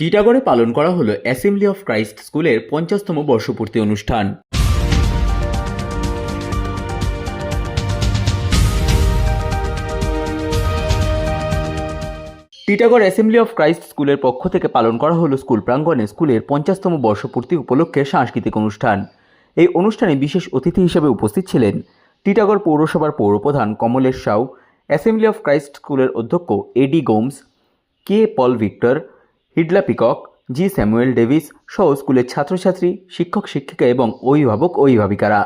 টিটাগড়ে পালন করা হলো অ্যাসেম্বলি অফ ক্রাইস্ট স্কুলের পঞ্চাশতম বর্ষপূর্তি অনুষ্ঠান। টিটাগড় অ্যাসেম্বলি অফ ক্রাইস্ট স্কুলের পক্ষ থেকে পালন করা হলো স্কুল প্রাঙ্গণে স্কুলের পঞ্চাশতম বর্ষপূর্তি উপলক্ষে সাংস্কৃতিক অনুষ্ঠান। এই অনুষ্ঠানে বিশেষ অতিথি হিসেবে উপস্থিত ছিলেন টিটাগড় পৌরসভার পৌরপ্রধান Kamlesh Sau, assembly of Christ স্কুলের অধ্যক্ষ Eddie Gomes, K Paul Victor হিডলা Peacock, G Samuel Davis সহ স্কুলের ছাত্রছাত্রী, শিক্ষক শিক্ষিকা এবং অভিভাবক অভিভাবিকারা।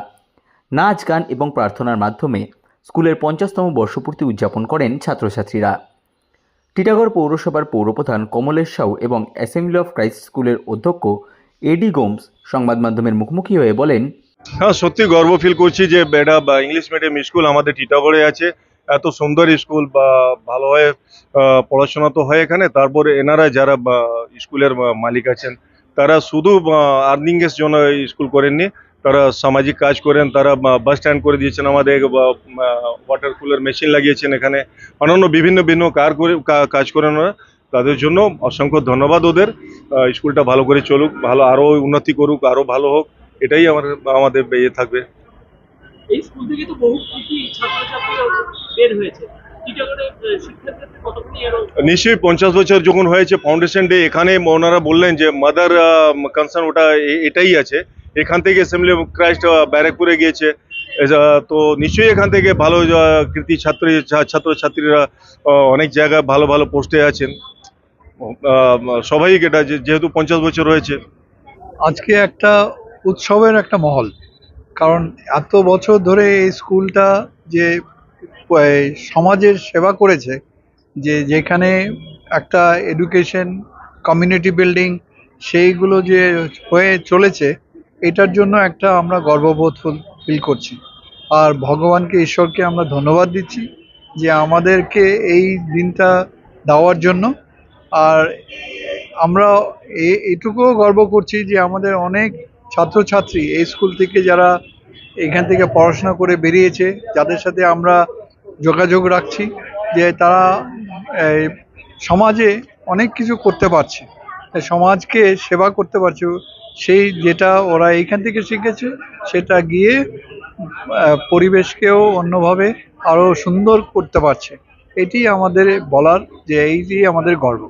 নাচ, গান এবং প্রার্থনার মাধ্যমে স্কুলের পঞ্চাশতম বর্ষপূর্তি উদযাপন করেন ছাত্রছাত্রীরা। টিটাগড় পৌরসভার পৌরপ্রধান কমলেশ সাউ এবং অ্যাসেম্বলি অফ ক্রাইস্ট স্কুলের অধ্যক্ষ এডি গোমস সংবাদ মাধ্যমের মুখোমুখি হয়ে বলেন হ্যাঁ সত্যি গর্ব ফিল করছি যে এটা ইংলিশ মিডিয়াম স্কুল আমাদের টিটাগড়ে আছে। এত সুন্দর স্কুল বা ভালোভাবে পড়াশোনা তো হয় এখানে। তারপরে এনারা যারা স্কুলের মালিক আছেন, তারা শুধু আর্নিং এর জন্য স্কুল করেননি। তারা সামাজিক কাজ করেন, তারা বাস স্ট্যান্ড করে দিয়েছেন আমাদের ওয়াটার কুলার মেশিন লাগিয়েছেন এখানে। অন্যান্য বিভিন্ন বিভিন্ন কার করে কাজ করেন ওরা। তাদের জন্য অসংখ্য ধন্যবাদ ওদের। স্কুলটা ভালো করে চলুক, ভালো আরও উন্নতি করুক আরও ভালো হোক। এটাই আমার, আমাদের ইয়ে থাকবে। স্কুল থেকে তো বহু ছাত্রছাত্রীরা বের হয়েছে। নিশ্চয়ই পঞ্চাশ বছর যখন হয়েছে ফাউন্ডেশন ডে এখানে ওনারা বললেন যে মাদার কনসার্ন ওটা এটাই আছে। এখান থেকে অ্যাসেম্বলি অফ ক্রাইস্ট ব্যারাকপুরে গিয়েছে। তো নিশ্চয়ই এখান থেকে ভালো কৃতি ছাত্রী ছাত্রছাত্রীরা অনেক জায়গায় ভালো ভালো পোস্টে আছেন। আহ, সবাই এটা যেহেতু পঞ্চাশ বছর হয়েছে। আজকে একটা উৎসবের একটা মহল। কারণ এত বছর ধরে এই স্কুলটা যে সমাজের সেবা করেছে, যে যেখানে একটা এডুকেশন কমিউনিটি বিল্ডিং সেইগুলো যে হয়ে চলেছে, এটার জন্য একটা আমরা গর্ববোধ ফিল করছি। আর ভগবানকে, ঈশ্বরকে আমরা ধন্যবাদ দিচ্ছি যে আমাদেরকে এই দিনটা দেওয়ার জন্য। আর আমরা এটুকুও গর্ব করছি যে আমাদের অনেক ছাত্রছাত্রী এই স্কুল থেকে যারা এখান থেকে পড়াশোনা করে বেরিয়েছে, যাদের সাথে আমরা যোগাযোগ রাখছি যে তারা সমাজে অনেক কিছু করতে পারছে। সমাজকে সেবা করতে পারছে। সেই যেটা ওরা এইখান থেকে শিখেছে, সেটা গিয়ে পরিবেশকেও অন্যভাবে আরও সুন্দর করতে পারছে। এটি আমাদের বলার যে এই যে আমাদের গর্ব।